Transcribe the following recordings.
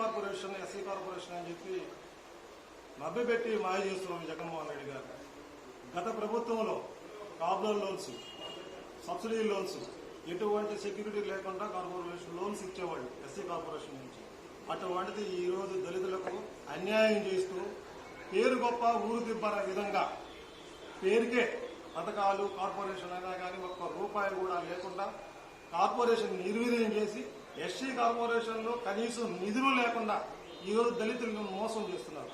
Corporation SC corporation అని చెప్పి మభ్యపెట్టి మాయ చేస్తున్నారు జగన్మోహన్ రెడ్డి గారు. గత ప్రభుత్వంలో కాబ్లర్ లోన్స్ సబ్సిడీ లోన్స్ ఎటువంటి సెక్యూరిటీ లేకుండా కార్పొరేషన్ లోన్స్ ఇచ్చేవాళ్ళు ఎస్సీ కార్పొరేషన్ నుంచి. అటువంటిది ఈ రోజు దళితులకు అన్యాయం చేస్తూ పేరు గొప్ప ఊరు దిబ్బన విధంగా పేరుకే పథకాలు కార్పొరేషన్ అయినా కానీ ఒక్క రూపాయి కూడా లేకుండా కార్పొరేషన్ నిర్వీర్యం చేసి ఎస్సీ కార్పొరేషన్లో కనీసం నిధులు లేకుండా ఈరోజు దళితులను మోసం చేస్తున్నారు.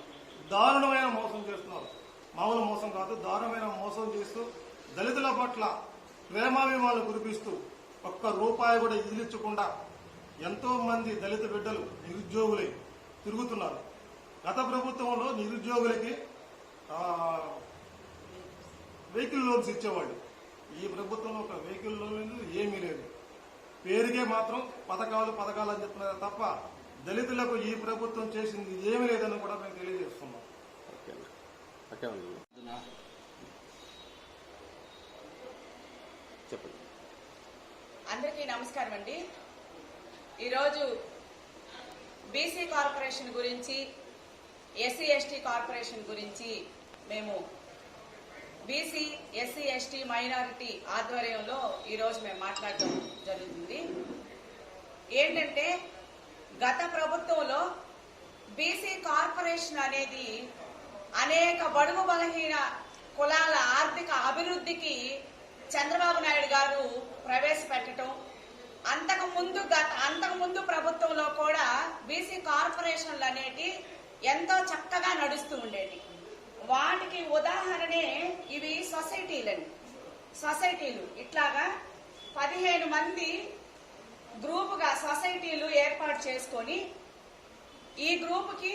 దారుణమైన మోసం చేస్తున్నారు. మామూలు మోసం కాదు దారుణమైన మోసం చేస్తూ దళితుల పట్ల ప్రేమాభిమానులు కురిపిస్తూ ఒక్క రూపాయి కూడా ఇదిలించకుండా ఎంతో మంది దళిత బిడ్డలు నిరుద్యోగులై తిరుగుతున్నారు. గత ప్రభుత్వంలో నిరుద్యోగులకి వెహికల్ లోన్స్ ఇచ్చేవాళ్ళు. ఈ ప్రభుత్వంలో ఒక వెహికల్ పేరుకే మాత్రం పథకాలు పథకాలు అని చెప్తున్నారు తప్ప దళితులకు ఈ ప్రభుత్వం చేసింది ఏమీ లేదని కూడా మేము తెలియజేస్తున్నాం. చెప్పండి. అందరికీ నమస్కారం అండి. ఈరోజు బీసీ కార్పొరేషన్ గురించి ఎస్సీ ఎస్టీ కార్పొరేషన్ గురించి మేము బీసీ ఎస్సీ ఎస్టీ మైనారిటీ ఆధ్వర్యంలో ఈరోజు మేము మాట్లాడటం జరుగుతుంది. ఏంటంటే గత ప్రభుత్వంలో బీసీ కార్పొరేషన్ అనేది అనేక బడుగు బలహీన కులాల ఆర్థిక అభివృద్ధికి చంద్రబాబు నాయుడు గారు ప్రవేశపెట్టడం అంతకు ముందు గత అంతకు ముందు ప్రభుత్వంలో కూడా బీసీ కార్పొరేషన్లు అనేటి ఎంతో చక్కగా నడుస్తూ ఉండేవి ఉదాహరణే ఇవి సొసైటీలండి. సొసైటీలు. ఇట్లాగా పదిహేను మంది గ్రూపుగా సొసైటీలు ఏర్పాటు చేసుకొని ఈ గ్రూపుకి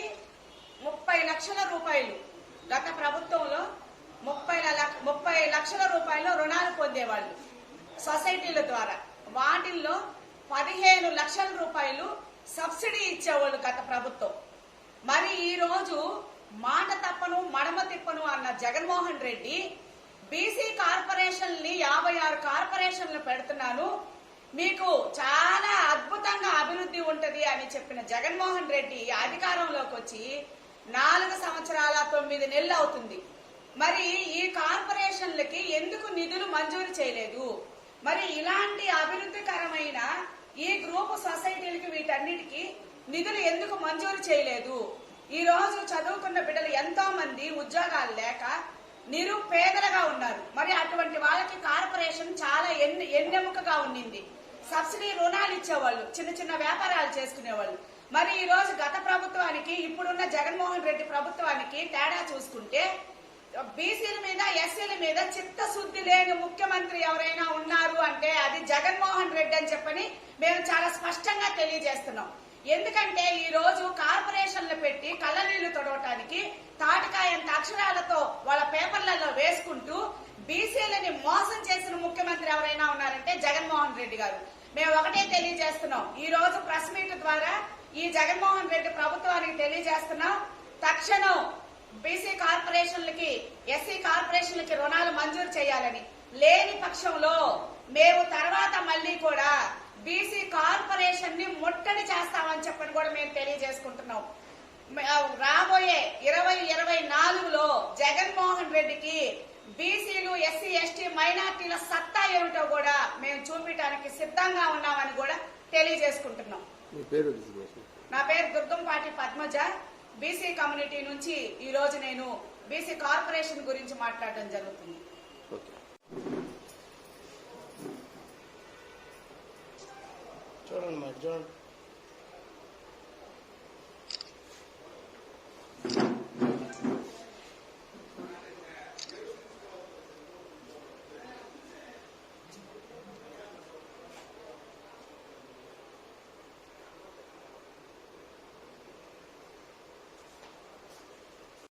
ముప్పై లక్షల రూపాయలు గత ప్రభుత్వంలో ముప్పై ముప్పై లక్షల రూపాయలు రుణాలు పొందేవాళ్ళు సొసైటీల ద్వారా. వాటిల్లో పదిహేను లక్షల రూపాయలు సబ్సిడీ ఇచ్చేవాళ్ళు గత ప్రభుత్వం. మరి ఈరోజు మాట తప్పను మడమ తిప్పను అన్న జగన్మోహన్ రెడ్డి బీసీ కార్పొరేషన్ని యాభై ఆరు కార్పొరేషన్లు పెడుతున్నాను. మీకు చాలా అద్భుతంగా అభివృద్ధి ఉంటది అని చెప్పిన జగన్మోహన్ రెడ్డి అధికారంలోకి వచ్చి నాలుగు సంవత్సరాల తొమ్మిది నెలలు అవుతుంది. మరి ఈ కార్పొరేషన్లకి ఎందుకు నిధులు మంజూరు చేయలేదు? మరి ఇలాంటి అభివృద్ధికరమైన ఈ గ్రూప్ సొసైటీలకి వీటన్నిటికీ నిధులు ఎందుకు మంజూరు చేయలేదు? ఈ రోజు చదువుకున్న బిడ్డలు ఎంతో మంది ఉద్యోగాలు లేక నిరుపేదలుగా ఉన్నారు. మరి అటువంటి వాళ్ళకి కార్పొరేషన్ చాలా ఎన్ని ఎన్నెముకగా ఉండింది సబ్సిడీ రుణాలు ఇచ్చేవాళ్ళు చిన్న చిన్న వ్యాపారాలు చేసుకునేవాళ్ళు. మరి ఈ రోజు గత ప్రభుత్వానికి ఇప్పుడున్న జగన్మోహన్ రెడ్డి ప్రభుత్వానికి తేడా చూసుకుంటే బీసీల మీద ఎస్సీల మీద చిత్తశుద్ధి లేని ముఖ్యమంత్రి ఎవరైనా ఉన్నారు అంటే అది జగన్మోహన్ రెడ్డి అని చెప్పని మేము చాలా స్పష్టంగా తెలియజేస్తున్నాం. ఎందుకంటే ఈ రోజు కార్పొరేషన్లు పెట్టి కళ్ళనీళ్ళు తొడవటానికి తాటికాయంత అక్షరాలతో వాళ్ళ పేపర్లలో వేసుకుంటూ బీసీలని మోసం చేసిన ముఖ్యమంత్రి ఎవరైనా ఉన్నారంటే జగన్మోహన్ రెడ్డి గారు. మేము ఒకటే తెలియజేస్తున్నాం. ఈ రోజు ప్రెస్ మీట్ ద్వారా ఈ జగన్మోహన్ రెడ్డి ప్రభుత్వానికి తెలియజేస్తున్నాం. తక్షణం బీసీ కార్పొరేషన్లకి ఎస్సీ కార్పొరేషన్లకి రుణాలు మంజూరు చేయాలని. లేని పక్షంలో మేము తర్వాత మళ్ళీ కూడా బీసీ కార్పొరేషన్ని ముట్టడి చేస్తామని చెప్పని కూడా మేము తెలియజేసుకుంటున్నాం. రాబోయే ఇరవై ఇరవై నాలుగులో జగన్మోహన్ రెడ్డికి బీసీలు ఎస్సీ ఎస్టీ మైనార్టీల సత్తా ఏమిటో కూడా మేము చూపించడానికి సిద్ధంగా ఉన్నామని కూడా తెలియజేసుకుంటున్నాం. నా పేరు దుర్గంపాటి పద్మజ. బీసీ కమ్యూనిటీ నుంచి ఈ రోజు నేను బీసీ కార్పొరేషన్ గురించి మాట్లాడడం జరుగుతుంది. On my journal.